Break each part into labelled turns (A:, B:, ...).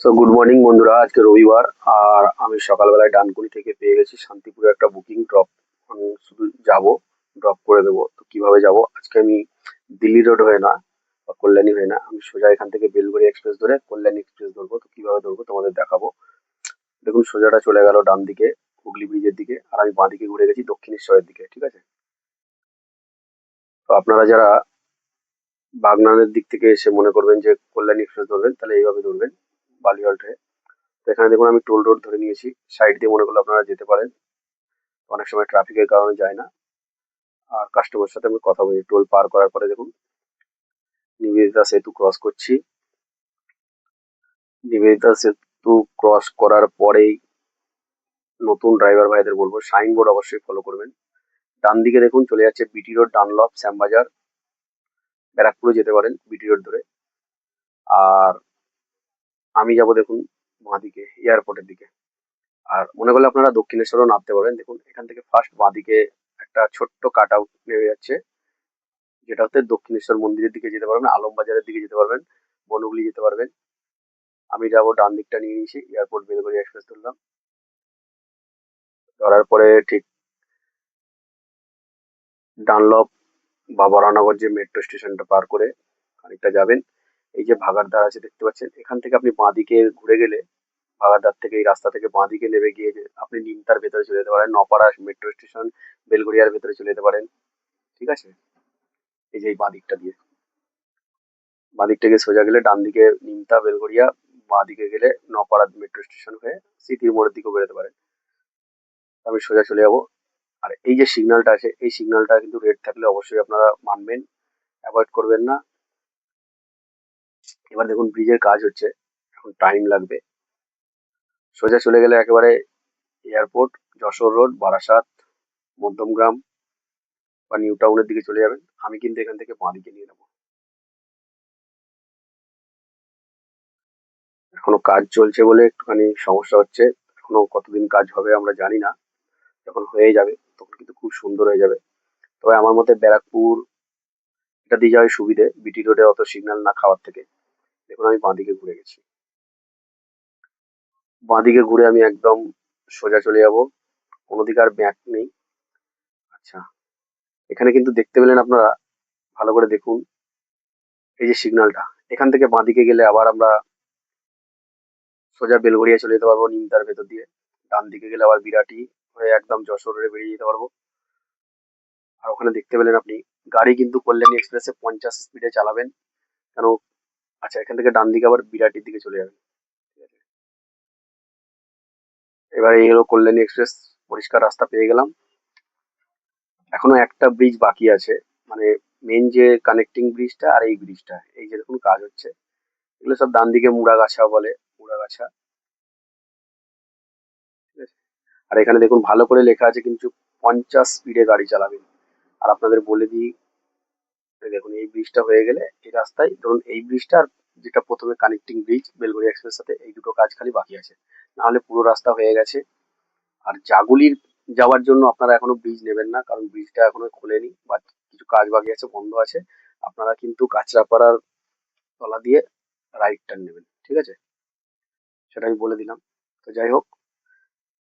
A: So good morning বন্ধুরা। আজকে রবিবার, আর আমি সকালবেলায় ডানকুনি থেকে পেয়ে গেছি শান্তিপুরে একটা বুকিং ড্রপ শুধু যাব ড্রপ করে দেবো। তো কীভাবে যাব? আজকে আমি দিল্লি রোড হয়ে না, বা কল্যাণী হয়ে না, আমি সোজা এখান থেকে বেলগুড়ি এক্সপ্রেস ধরে কল্যাণী এক্সপ্রেস ধরবো। তো কীভাবে ধরবো তোমাদের দেখাবো। দেখুন, সোজাটা চলে গেল ডান দিকে হুগলি ব্রিজের দিকে, আর আমি বাঁ দিকে ঘুরে গেছি দক্ষিণেশ্বরের দিকে, ঠিক আছে? তো আপনারা যারা বাগনানের দিক থেকে এসে মনে করবেন যে কল্যাণী এক্সপ্রেস ধরবেন, তাহলে এইভাবে ধরবেন। বালিয়াল হয়ে তো। এখানে দেখুন আমি টোল রোড ধরে নিয়েছি। সাইড দিয়ে মনে করলে আপনারা যেতে পারেন। অনেক সময় ট্রাফিকের কারণে যায় না। আর কাস্টমার সাথে আমি কথা বলি। টোল পার করার পরে দেখুন, নিবেদিতা সেতু ক্রস করছি। নিবেদিতা সেতু ক্রস করার পরেই নতুন ড্রাইভার ভাইদের বলব সাইনবোর্ড অবশ্যই ফলো করবেন। ডান দিকে দেখুন, চলে যাচ্ছে বিটি রোড ডানলপ শ্যামবাজার। ব্যারাকপুরে যেতে পারেন বিটি রোড ধরে। আর আমি যাব দেখুন বাঁদিকে এয়ারপোর্টের দিকে। আর মনে করলে আপনারা দক্ষিণেশ্বরও নামতে পারেন দেখুন, এখান থেকে ফার্স্ট বাঁদিকে একটা ছোট্ট কাট আউট নেমে যাচ্ছে। যেটা হচ্ছে দক্ষিণেশ্বর মন্দিরের দিকে যেতে পারবেন, আলমবাজারের দিকে যেতে পারবেন, বনগুলি যেতে পারবেন। আমি যাব ডান দিকটা নিয়ে নিয়েছি এয়ারপোর্ট বেলগড়ি এক্সপ্রেস ধরলাম। ধরার পরে ঠিক ডানলপ বা বরানগর যে মেট্রো স্টেশনটা পার করে খানিকটা যাবেন। এই যে ভাগারদার আছে, দেখতে পাচ্ছেন? এখান থেকে আপনি বাঁদিকে ঘুরে গেলে ভাগারদার থেকে এই রাস্তা থেকে বাঁদিকে নেমে গিয়ে আপনি নিমতার ভেতরে চলে যেতে পারেন, নপাড়া মেট্রো স্টেশন, বেলগড়িয়ার ভেতরে চলে যেতে পারেন। ঠিক আছে? এই যে এই বাঁদিকটা দিয়ে। বাঁদিক থেকে সোজা গেলে ডান দিকে নিমতা, বেলগড়িয়া, বাঁ দিকে গেলে নপাড়া মেট্রো স্টেশন হয়ে স্মৃতির মোড়ের দিকেও বেরোতে পারেন। আমি সোজা চলে যাব। আর এই যে সিগন্যালটা আছে, এই সিগন্যালটা কিন্তু রেড থাকলে অবশ্যই আপনারা মানবেন। অ্যাভয়েড করবেন না। এবার দেখুন ব্রিজের কাজ হচ্ছে, এখন টাইম লাগবে। সোজা চলে গেলে একেবারে এয়ারপোর্ট যশোর রোড বারাসাত মধ্যমগ্রাম বা নিউ টাউনের দিকে চলে যাবেন। আমি কিন্তু এখান থেকে বাঁ দিকে নিয়ে নেব। এখনও কাজ চলছে বলে একটুখানি সমস্যা হচ্ছে। এখনও কতদিন কাজ হবে আমরা জানি না। যখন হয়ে যাবে, তখন কিন্তু খুব সুন্দর হয়ে যাবে। তবে আমার মতে ব্যারাকপুর, এটা দিয়ে যাওয়ার সুবিধে। বিটি রোডে অত সিগন্যাল না খাওয়ার থেকে। দেখুন, আমি বাঁদিকে ঘুরে গেছি। বাঁদিকে ঘুরে আমি একদম সোজা চলে যাব। কোনো দিকে আর ব্যাক নেই। আচ্ছা এখানে কিন্তু দেখতে পেলেন আপনারা, ভালো করে দেখুন। এই যে সিগন্যালটা, এখান থেকে বাঁদিকে গেলে আবার আমরা সোজা বেলগড়িয়া চলে যেতে পারব, নিমতার ভেতর দিয়ে। ডান দিকে গেলে আবার বিরাটি হয়ে একদম যশোর রোডে বেরিয়ে যেতে পারব। আর ওখানে দেখতে পেলেন আপনি, গাড়ি কিন্তু কল্যাণী এক্সপ্রেসে পঞ্চাশ স্পিডে চালাবেন। কেন আচ্ছা এখান থেকে ডান দিকে আবার বিরাটির দিকে চলে যাবেন এবার এই হলো কল্যাণী এক্সপ্রেস, পরিষ্কার রাস্তা পেয়ে গেলাম। এখনও একটা ব্রিজ বাকি আছে মানে মেন যে কানেক্টিং ব্রিজটা আর এই ব্রিজটা এই যে দেখুন কাজ হচ্ছে। এগুলো সব ডান দিকে মুড়াগাছা বলে, মুড়াগাছা। আর এখানে দেখুন ভালো করে লেখা আছে, কিন্তু পঞ্চাশ স্পিডে গাড়ি চালাবেন। আর আপনাদের বলে দিই দেখুন, এই ব্রিজটা হয়ে গেলে এই রাস্তায় ধরুন, এই ব্রিজটা যেটা প্রথমে কানেক্টিং ব্রিজ বেলগড়ি এক্সপ্রেস সাথে এই দুটো কাজ খালি বাকি আছে। নাহলে পুরো রাস্তা হয়ে গেছে। আর জাগুলির যাওয়ার জন্য আপনারা এখনও ব্রিজ নেবেন না, কারণ ব্রিজটা এখনও খোলেনি বা কিছু কাজ বাকি আছে, বন্ধ আছে। আপনারা কিন্তু কাঁচরাপাড়ার তলা দিয়ে রাইট টার্ন নেবেন, ঠিক আছে? সেটা আমি বলে দিলাম। তো যাই হোক,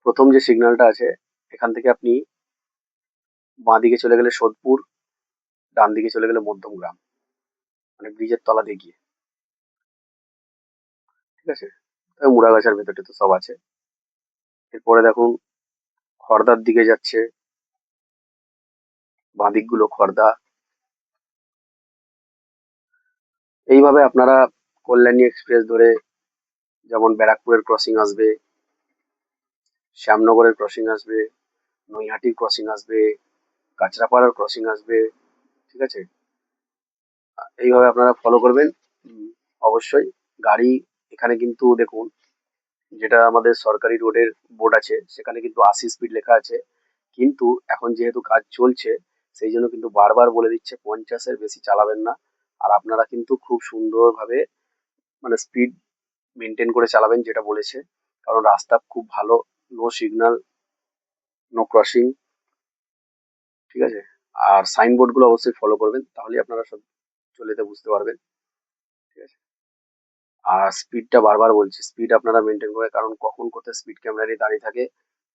A: প্রথম যে সিগন্যালটা আছে, এখান থেকে আপনি বাঁ দিকে চলে গেলে সোদপুর ডান দিকে চলে গেলে মধ্যমগ্রাম মানে ব্রিজের তলা দিয়ে গিয়ে। ঠিক আছে? মুড়াগাছার ভেতরে তো সব আছে। এরপরে দেখুন, খর্দার দিকে যাচ্ছে। বাঁ দিকগুলো খড়দা এইভাবে আপনারা কল্যাণী এক্সপ্রেস ধরে যেমন ব্যারাকপুরের ক্রসিং আসবে, শ্যামনগরের ক্রসিং আসবে, নৈহাটির ক্রসিং আসবে, কাঁচরাপাড়ার ক্রসিং আসবে ঠিক আছে? এইভাবে আপনারা ফলো করবেন। অবশ্যই। গাড়ি এখানে কিন্তু দেখুন, যেটা আমাদের সরকারি রোডের বোর্ড আছে, সেখানে কিন্তু আশি স্পিড লেখা আছে। কিন্তু এখন যেহেতু কাজ চলছে, সেই জন্য কিন্তু বারবার বলে দিচ্ছে, পঞ্চাশের বেশি চালাবেন না। আর আপনারা কিন্তু খুব সুন্দরভাবে মানে স্পিড মেনটেন করে চালাবেন যেটা বলেছে। কারণ রাস্তা খুব ভালো নো সিগন্যাল নো ক্রসিং ঠিক আছে? আর সাইনবোর্ডগুলো অবশ্যই ফলো করবেন তাহলে আপনারা সব চলে যেতে বুঝতে পারবেন। ঠিক আছে? আর স্পিডটা বারবার বলছি স্পিড আপনারা মেনটেন করে কারণ কখন কোথায় স্পিড ক্যামেরা নিয়ে দাঁড়িয়ে থাকে,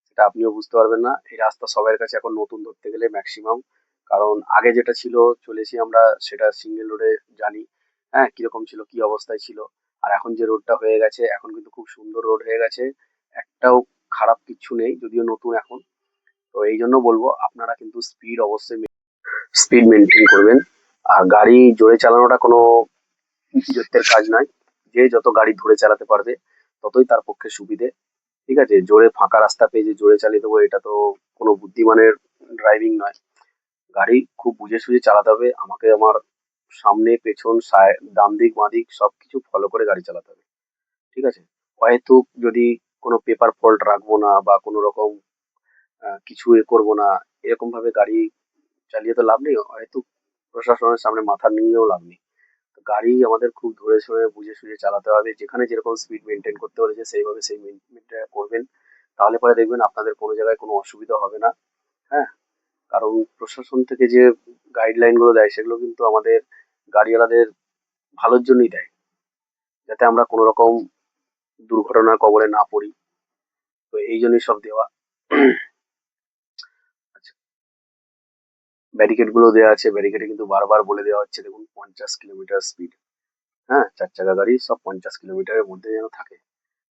A: সেটা আপনিও বুঝতে পারবেন না। এই রাস্তা সবার কাছে এখন নতুন ধরতে গেলে ম্যাক্সিমাম কারণ আগে যেটা ছিল, চলেছি আমরা, সেটা সিঙ্গেল রোডে জানি হ্যাঁ কীরকম ছিল, কি অবস্থায় ছিল। আর এখন যে রোডটা হয়ে গেছে, এখন কিন্তু খুব সুন্দর রোড হয়ে গেছে, একটাও খারাপ কিচ্ছু নেই, যদিও নতুন এখন। তো এই জন্য বলব, আপনারা কিন্তু স্পিড অবশ্যই স্পিড মেনটেন করবেন। আর গাড়ি জোরে চালানোটা কোনো ইজ্জতের কাজ নয়। যে যত গাড়ি ধরে চালাতে পারবে, ততই তার পক্ষে সুবিধে। ঠিক আছে? জোরে ফাঁকা রাস্তা পেয়ে যে জোরে চালিয়ে দেবো, এটা তো কোনো বুদ্ধিমানের ড্রাইভিং নয়। গাড়ি খুব বুঝে সুঝে চালাতে হবে। আমাকে আমার সামনে, পেছন ডান দিক বাঁ দিক সবকিছু ফলো করে গাড়ি চালাতে হবে। ঠিক আছে? হয়তো যদি কোনো পেপার ফল্ট রাখব না বা কোনো রকম কিছু এ করব না এরকম ভাবে গাড়ি চালিয়ে তো লাভ নেই, হয়তো প্রশাসনের সামনে মাথা নিয়েও লাভ নেই। তো গাড়ি আমাদের খুব ধরে সরে বুঝে সুঝে চালাতে হবে, যেখানে যেরকম স্পিড মেনটেন করতে বলেছে সেইভাবে সেই মেনটেন করবেন। তাহলে পরে দেখবেন আপনাদের কোনো জায়গায় কোনো অসুবিধা হবে না হ্যাঁ? কারণ প্রশাসন থেকে যে গাইডলাইনগুলো দেয়, সেগুলো কিন্তু আমাদের গাড়িওয়ালাদের ভালোর জন্যই দেয়। যাতে আমরা কোনো রকম দুর্ঘটনার কবলে না পড়ি। তো এই জন্যই সব দেওয়া আচ্ছা ব্যারিকেডগুলো দেওয়া আছে। ব্যারিকেডে কিন্তু বারবার বলে দেওয়া হচ্ছে, দেখুন, পঞ্চাশ কিলোমিটার স্পিড হ্যাঁ চার চাকা গাড়ি সব পঞ্চাশ কিলোমিটারের মধ্যে যেন থাকে।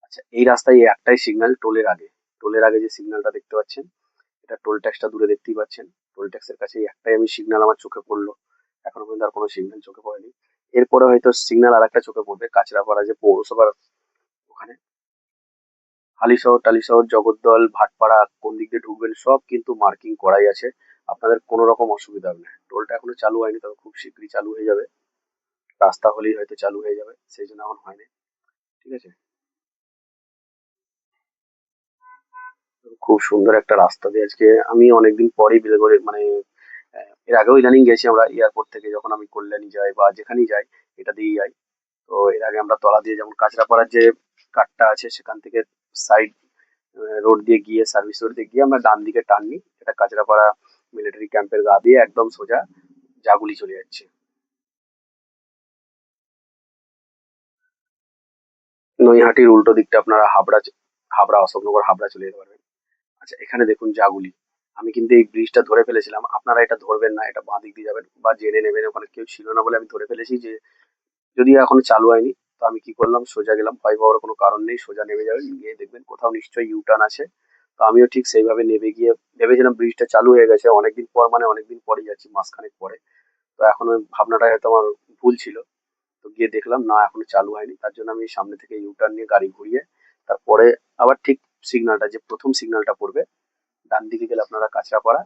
A: আচ্ছা এই রাস্তায় এই একটাই সিগন্যাল টোলের আগে। টোলের আগে যে সিগন্যালটা দেখতে পাচ্ছেন, এটা টোল ট্যাক্সটা দূরে দেখতেই পাচ্ছেন। টোল ট্যাক্সের কাছে একটাই আমি সিগন্যাল আমার চোখে পড়ল। এখনও পর্যন্ত আর কোনো সিগন্যাল চোখে পড়েনি। এরপরে হয়তো সিগন্যাল আর একটা চোখে পড়বে কাঁচরাপাড়া যে পৌরসভার ওখানে। হালিশহর, টালিশহর, জগদ্দল, ভাটপাড়া, কোন দিক দিয়ে ঢুকবেন, সব কিন্তু মার্কিং করাই আছে। আপনাদের কোনো রকম অসুবিধা হবে না। টোলটা এখনও চালু হয়নি, তবে খুব শীঘ্রই চালু হয়ে যাবে। রাস্তা হলেই হয়তো চালু হয়ে যাবে, সেই জন্য এখন হয়নি। ঠিক আছে? খুব সুন্দর একটা রাস্তা দিয়ে আজকে আমি অনেকদিন পরেই বেলগড়ে মানে এর আগেও ইদানিং গেছি আমরা এয়ারপোর্ট থেকে, যখন আমি কল্যাণী যাই বা যেখানেই যাই, এটা দিয়েই যাই। তো এর আগে আমরা তলা দিয়ে যেমন কাঁচরাপাড়ার যে কাটটা আছে, সেখান থেকে সাইড রোড দিয়ে গিয়ে সার্ভিস রোড দিয়ে গিয়ে আমরা ডান দিকে টার্ন নিই এটা কাঁচরাপাড়া মিলিটারি ক্যাম্পের গা দিয়ে একদম সোজা জাগুলি চলে যাচ্ছে। নৈহাটির উল্টো দিকটা আপনারা হাবড়া হাবড়া, অশোকনগর, হাবড়া চলে যেতে পারবেন। আচ্ছা এখানে দেখুন জাগুলি আমি কিন্তু এই ব্রিজটা ধরে ফেলেছিলাম। আপনারা এটা ধরবেন না, এটা বাঁ দিক দিয়ে যাবেন বা জেনে নেবেন। ওখানে কেউ ছিল না বলে আমি ধরে ফেলেছি যে যদি এখনও চালু হয়নি, তো আমি কি করলাম? সোজা গেলাম। ভয় পাওয়ার কোনো কারণ নেই। সোজা নেমে যাবেন। গিয়ে দেখবেন কোথাও নিশ্চয়ই ইউটার্ন আছে। তো আমিও ঠিক সেইভাবে নেমে গিয়ে ভেবেছিলাম ব্রিজটা চালু হয়ে গেছে। অনেকদিন পর মানে অনেকদিন পরেই যাচ্ছি মাসখানেক পরে। তো এখন ওই ভাবনাটা হয়তো আমার ভুল ছিল। তো গিয়ে দেখলাম, না, এখনও চালু হয়নি। তার জন্য আমি সামনে থেকে ইউ টার্ন নিয়ে গাড়ি ঘুরিয়ে তারপরে আবার ঠিক সিগন্যালটা যে প্রথম সিগন্যালটা পড়বে ডান দিকে গেলে আপনারা কাঁচরাপাড়া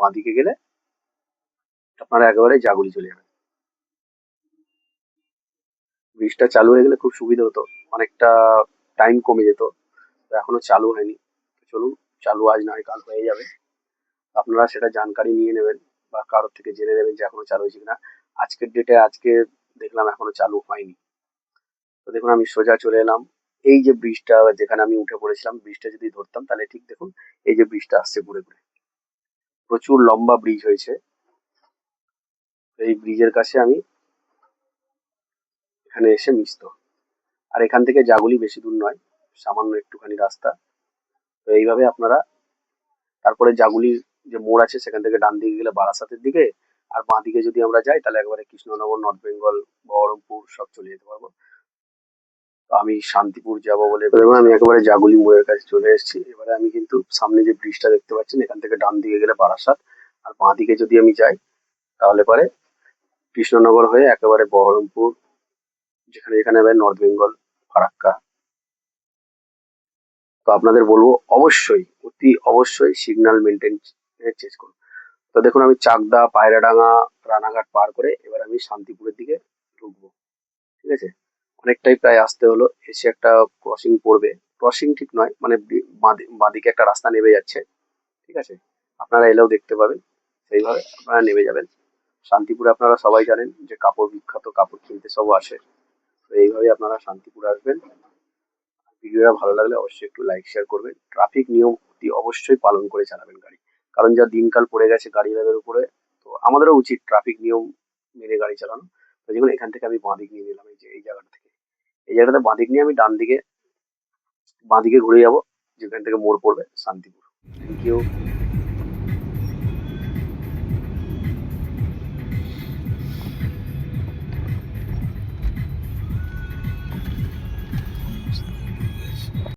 A: বাঁ দিকে গেলে আপনারা একেবারে জাগুলি চলে যাবেন। ব্রিজটা চালু হয়ে গেলে খুব সুবিধা হতো। অনেকটা টাইম কমে যেত। তো এখনও চালু হয়নি। চলুন, চালু আজ নয়, কাল হয়ে যাবে। আপনারা সেটা জানকারি নিয়ে নেবেন বা কারোর থেকে জেনে নেবেন যে এখনও চালু হয়েছে কিনা। আজকের ডেটে আজকে দেখলাম এখনও চালু হয়নি। তো দেখুন, আমি সোজা চলে এলাম। এই যে ব্রিজটা, যেখানে আমি উঠে পড়েছিলাম, ব্রিজটা যদি ধরতাম, তাহলে ঠিক দেখুন, এই যে ব্রিজটা আসছে ঘুরে ঘুরে। প্রচুর লম্বা ব্রিজ হয়েছে। এই ব্রিজের কাছে আমি এখানে এসে মিশত আর এখান থেকে জাগুলি বেশি দূর নয়, সামান্য একটুখানি রাস্তা। তো এইভাবে আপনারা তারপরে জাগুলির যে মোড় আছে সেখান থেকে ডান দিকে গেলে বারাসাতের দিকে আর বাঁ দিকে যদি আমরা যাই তাহলে একবারে কৃষ্ণনগর নর্থ বেঙ্গল বহরমপুর সব চলে যেতে পারব। তো আমি শান্তিপুর যাব বলে এবার আমি একেবারে জাগুলি মোড়ের কাছে চলে এসেছি। এবারে আমি কিন্তু সামনে যে ব্রিজটা দেখতে পাচ্ছেন এখান থেকে ডান দিকে গেলে বারাসাত আর বাঁ দিকে যদি আমি যাই তাহলে পরে কৃষ্ণনগর হয়ে একেবারে বহরমপুর যেখানে যেখানে নর্থ বেঙ্গল ফারাক্কা। তো আপনাদের বলব অবশ্যই, অতি অবশ্যই সিগন্যাল মেনটেন চেঞ্জ করুন। তো দেখুন আমি চাকদা, পায়রাডাঙ্গা, রানাঘাট পার করে এবার আমি শান্তিপুরের দিকে ঢুকবো। ঠিক আছে? অনেকটাই প্রায় আসতে হলো, এসে একটা ক্রসিং পড়বে। ক্রসিং ঠিক নয় মানে বাঁদি- বাঁদিকে একটা রাস্তা নেমে যাচ্ছে। ঠিক আছে? আপনারা এলেও দেখতে পাবেন, সেইভাবে আপনারা নেমে যাবেন। শান্তিপুরে আপনারা সবাই জানেন যে কাপড় বিখ্যাত, কাপড় কিনতে সব আসে। তো এইভাবে আপনারা শান্তিপুর আসবেন। ভিডিওটা ভালো লাগলে অবশ্যই একটু লাইক শেয়ার করবেন। ট্রাফিক নিয়ম অতি অবশ্যই পালন করে চালাবেন গাড়ি। কারণ যা দিনকাল পড়ে গেছে গাড়ি গাড়িওয়ালাদের উপরে, তো আমাদেরও উচিত ট্রাফিক নিয়ম মেনে গাড়ি চালানো। তো যেমন এখান থেকে আমি বাঁদিক নিয়ে নিলাম, এই যে, এই জায়গাটা থেকে। এই জায়গাটাতে বাঁদিক নিয়ে আমি ডান দিকে বাঁদিকে ঘুরে যাব, যেখান থেকে মোড় পড়বে, শান্তিপুর। Thank you